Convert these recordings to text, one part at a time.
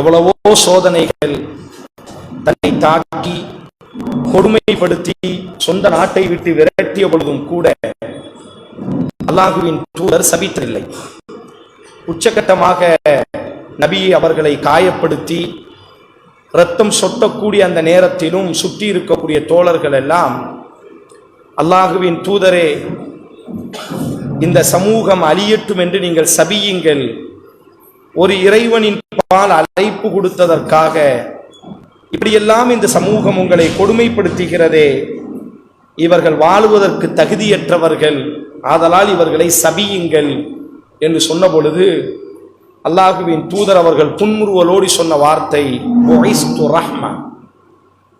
எவ்வளவோ சோதனைகள் தன்னை தாக்கி கொடுமைப்படுத்தி சொந்த நாட்டை விட்டு விரட்டிய பொழுதும் கூட அல்லாஹுவின் தூதர் சபித்ததில்லை. உச்சகட்டமாக நபி அவர்களை காயப்படுத்தி ரத்தம் சொட்டக்கூடிய அந்த நேரத்திலும் சுற்றி இருக்கக்கூடிய தோழர்கள் எல்லாம் அல்லாஹுவின் தூதரே இந்த சமூகம் அழியட்டும் என்று நீங்கள் சபியுங்கள். ஒரு இறைவனின் பால் அழைப்பு கொடுத்ததற்காக இப்படியெல்லாம் இந்த சமூகம் உங்களை கொடுமைப்படுத்துகிறதே. இவர்கள் வாழுவதற்கு தகுதியற்றவர்கள். ஆதலால் இவர்களை சபியுங்கள் என்று சொன்ன பொழுது அல்லாஹுவின் தூதர் அவர்கள் புன்முறுவலோடி சொன்ன வார்த்தை ரஹ்மா."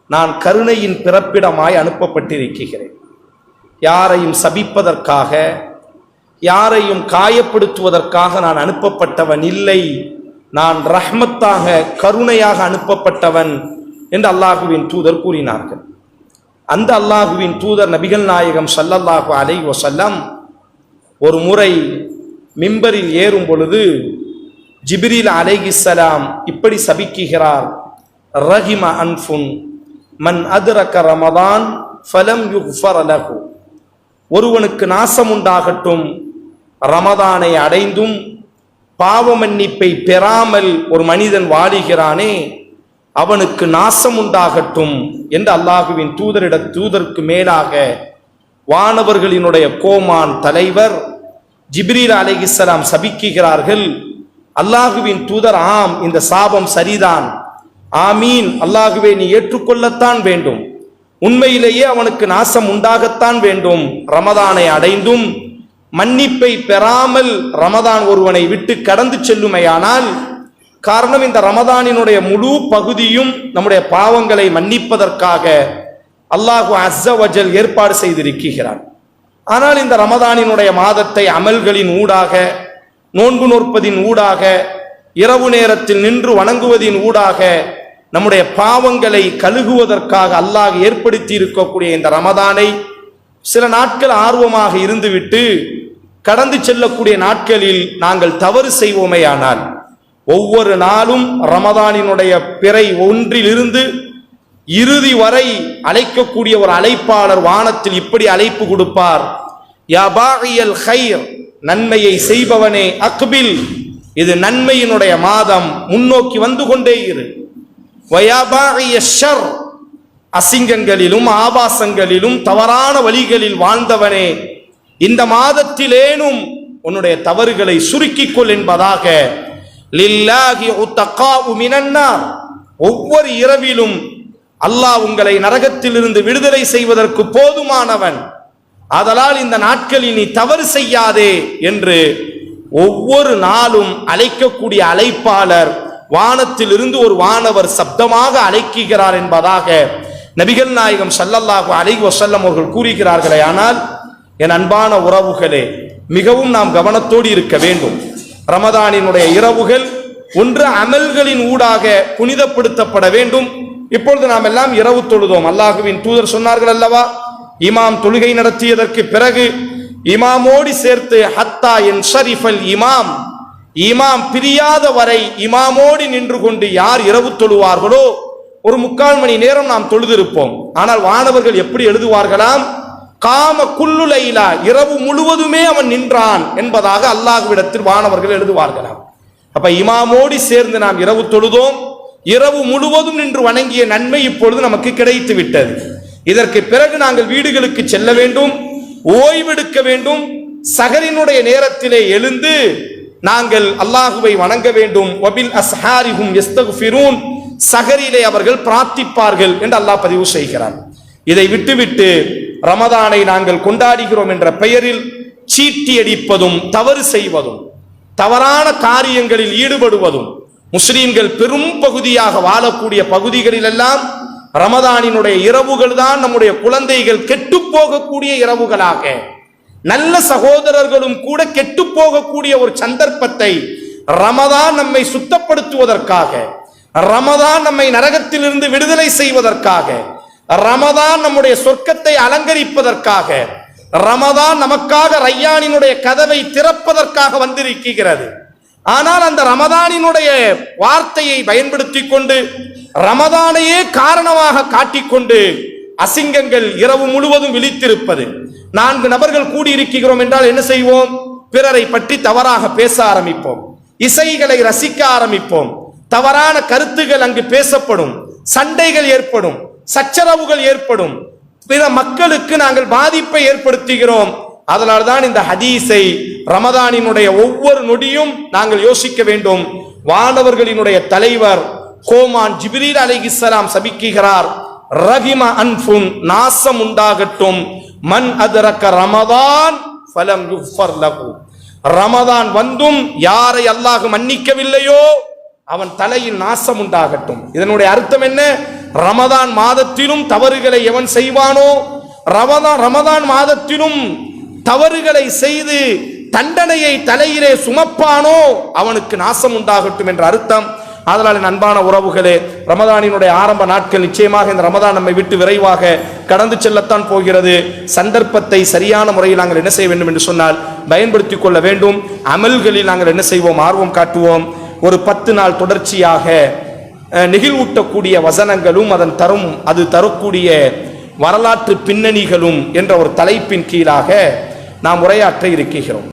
நான் கருணையின் பிறப்பிடமாய் அனுப்பப்பட்டிருக்கிறேன். யாரையும் சபிப்பதற்காக யாரையும் காயப்படுத்துவதற்காக நான் அனுப்பப்பட்டவன் இல்லை. நான் ரஹ்மத்தாக கருணையாக அனுப்பப்பட்டவன் என்று அல்லாஹுவின் தூதர் கூறினார்கள். அந்த அல்லாஹுவின் தூதர் நபிகள் நாயகம் சல்லல்லாஹு அலை வசல்லம் ஒரு முறை மிம்பரில் ஏறும் பொழுது ஜிப்ரீல் அலைஹிஸ்ஸலாம் இப்படி சபிக்குகிறார். ரஹிம அன்ஃபுன் மன் அதுரக்க ரமதான் ஃபலம் யுஃபர் அலகு ஒருவனுக்கு நாசம் உண்டாகட்டும் ரமதானை அடைந்தும் பாவ மன்னிப்பை பெறாமல் ஒரு மனிதன் வாடுகிறானே அவனுக்கு நாசம் உண்டாகட்டும் என்று அல்லாஹுவின் தூதரிட தூதருக்கு மேலாக வானவர்களினுடைய கோமான் தலைவர் ஜிப்ரீல் அலிகிஸ்லாம் சபிக்குகிறார்கள் அல்லாஹுவின் தூதர் ஆம் இந்த சாபம் சரிதான். ஆமீன். அல்லாஹுவே நீ ஏற்றுக்கொள்ளத்தான் வேண்டும். உண்மையிலேயே அவனுக்கு நாசம் உண்டாகத்தான் வேண்டும். ரமதானை அடைந்தும் மன்னிப்பை பெறாமல் ரமதான் ஒருவனை விட்டு கடந்து செல்லுமையானால் காரணம் இந்த ரமதானினுடைய முழு பகுதியும் நம்முடைய பாவங்களை மன்னிப்பதற்காக அல்லாஹு அஸ்ஸவஜல் ஏற்பாடு செய்திருக்கிறான். ஆனால் இந்த ரமதானினுடைய மாதத்தை அமல்களின் ஊடாக நோன்பு நோற்பதின் ஊடாக இரவு நேரத்தில் நின்று வணங்குவதின் ஊடாக நம்முடைய பாவங்களை கழுகுவதற்காக அல்லாஹ் ஏற்படுத்தி இருக்கக்கூடிய இந்த ரமதானை சில நாட்கள் ஆர்வமாக இருந்துவிட்டு கடந்து செல்லக்கூடிய நாட்களில் நாங்கள் தவறு செய்வோமேயானால் ஒவ்வொரு நாளும் ரமதானினுடைய பிறை ஒன்றிலிருந்து இறுதி வரை அழைக்கக்கூடிய ஒரு அழைப்பாளர் வானத்தில் இப்படி அழைப்பு கொடுப்பார் யாபாகியல் ஹைர் நன்மையை செய்பவனே அக்பில் இது நன்மையினுடைய மாதம் முன்னோக்கி வந்து கொண்டே இரு. ஷர் அசிங்கங்களிலும் ஆபாசங்களிலும் தவறான வழிகளில் வாழ்ந்தவனே இந்த மாதத்திலேனும் உன்னுடைய தவறுகளை சுருக்கிக் கொள் என்பதாக லில்லாஹி மினன்னார். ஒவ்வொரு இரவிலும் அல்லாஹ் உங்களை நரகத்திலிருந்து விடுதலை செய்வதற்கு போதுமானவன். ஆதலால் இந்த நாட்களில் நீ தவறு செய்யாதே என்று ஒவ்வொரு நாளும் அழைக்கக்கூடிய அழைப்பாளர் வானத்திலிருந்து ஒரு வானவர் சப்தமாக அழைக்குகிறார் என்பதாக நபிகள் நாயகம் சல்லல்லாஹு அலை வசல்லம் அவர்கள் கூறுகிறார்களே ஆனால் என் அன்பான உறவுகளே மிகவும் நாம் கவனத்தோடு இருக்க வேண்டும். ரமதானினுடைய இரவுகள் ஒன்று அமல்களின் ஊடாக புனிதப்படுத்தப்பட வேண்டும். இப்பொழுது நாம் எல்லாம் இரவு தொழுதோம். அல்லாஹுவின் தூதர் சொன்னார்கள் அல்லவா இமாம் தொழுகை நடத்தியதற்கு பிறகு இமாமோடி சேர்த்து ஹத்தா என் ஷரிஃபல் இமாம். இமாம் பிரியாத வரை இமாமோடி நின்று கொண்டு யார் இரவு தொழுவார்களோ ஒரு முக்கால் மணி நேரம் நாம் தொழுதிருப்போம். ஆனால் வானவர்கள் எப்படி எழுதுவார்களாம்? காம குல்லுலைலா இரவு முழுவதுமே அவன் நின்றான் என்பதாக அல்லாஹ்விடத்தில் வானவர்கள் எழுதுவார்களாம் அப்ப இமாமோடி சேர்ந்து நாம் இரவு தொழுதோம் இரவு முழுவதும் நின்று வணங்கிய நன்மை இப்பொழுது நமக்கு கிடைத்து விட்டது. இதற்கு பிறகு நாங்கள் வீடுகளுக்கு செல்ல வேண்டும் ஓய்வெடுக்க வேண்டும் சகரினுடைய நேரத்திலே எழுந்து நாங்கள் அல்லாஹுவை வணங்க வேண்டும். வபில் அஸ்ஹாரிஹும் யஸ்தக்ஃபிரூன் சகரிலே அவர்கள் பிரார்த்திப்பார்கள் என்று அல்லாஹ் பதிவு செய்கிறார் இதை விட்டுவிட்டு ரமதானை நாங்கள் கொண்டாடுகிறோம் என்ற பெயரில் சீட்டி அடிப்பதும் தவறு செய்வதும் தவறான காரியங்களில் ஈடுபடுவதும் முஸ்லீம்கள் பெரும் பகுதியாக வாழக்கூடிய பகுதிகளில் எல்லாம் ரமதானினுடைய இரவுகள் தான் நம்முடைய குழந்தைகள் கெட்டு போகக்கூடிய இரவுகளாக. நல்ல சகோதரர்களும் கூட கெட்டு போகக்கூடிய ஒரு சந்தர்ப்பத்தை ரமதான் நம்மை சுத்தப்படுத்துவதற்காக ரமதான் நம்மை நரகத்திலிருந்து விடுதலை செய்வதற்காக ரமதான் நம்முடைய சொர்க்கத்தை அலங்கரிப்பதற்காக ரமதான் நமக்காக ரையானினுடைய கதவை திறப்பதற்காக வந்திருக்கிறது. ஆனால் அந்த ரமதானினுடைய வார்த்தையை பயன்படுத்தி கொண்டு ரமதானையே காரணமாக காட்டிக்கொண்டு அசிங்கங்கள் இரவு முழுவதும் விழித்திருப்பது. நான்கு நபர்கள் கூடியிருக்கிறோம் என்றால் என்ன செய்வோம்? பிறரை பற்றி தவறாக பேச ஆரம்பிப்போம். இசைகளை ரசிக்க ஆரம்பிப்போம். தவறான கருத்துகள் அங்கு பேசப்படும். சண்டைகள் ஏற்படும். சச்சரவுகள் ஏற்படும். பிற மக்களுக்கு நாங்கள் பாதிப்பை ஏற்படுத்துகிறோம். அதனால்தான் இந்த ஹதீஸை ரமதானினுடைய ஒவ்வொரு நொடியும் நாங்கள் யோசிக்க வேண்டும். வானவர்களினுடைய தலைவர் கோமான் ஜிப்ரீல் அலைஹிஸ்ஸலாம் சபிக்குகிறார் ரஹிம அன்புன் நாசம் உண்டாகட்டும். மன் அதரக்க ரமதான் ஃபலம் யுஃபர் ரமதான் வந்தும் யாரை அல்லாஹ் மன்னிக்கவில்லையோ அவன் தலையில் நாசம் உண்டாகட்டும். இதனுடைய அர்த்தம் என்ன? ரமதான் மாதத்திலும் தவறுகளை எவன் செய்வானோ? ரமதான் ரமதான் மாதத்திலும் தவறுகளை செய்து தண்டனையை தலையிலே சுமப்பானோ? அவனுக்கு நாசம் உண்டாகட்டும் என்ற அர்த்தம். அதனால் என் அன்பான உறவுகளே ரமதானினுடைய ஆரம்ப நாட்கள் நிச்சயமாக இந்த ரமதான் நம்மை விட்டு விரைவாக கடந்து செல்லத்தான் போகிறது. சந்தர்ப்பத்தை சரியான முறையில் நாங்கள் என்ன செய்ய வேண்டும் என்று சொன்னால் பயன்படுத்திக் கொள்ள வேண்டும். அமல்களில் நாங்கள் என்ன செய்வோம்? ஆர்வம் காட்டுவோம். ஒரு பத்து நாள் தொடர்ச்சியாக நெகிழ்வூட்டக்கூடிய வசனங்களும் அதன் தரும் அது தரக்கூடிய வரலாற்று பின்னணிகளும் என்ற ஒரு தலைப்பின் கீழாக நாம் உரையாற்ற இருக்கிறோம்.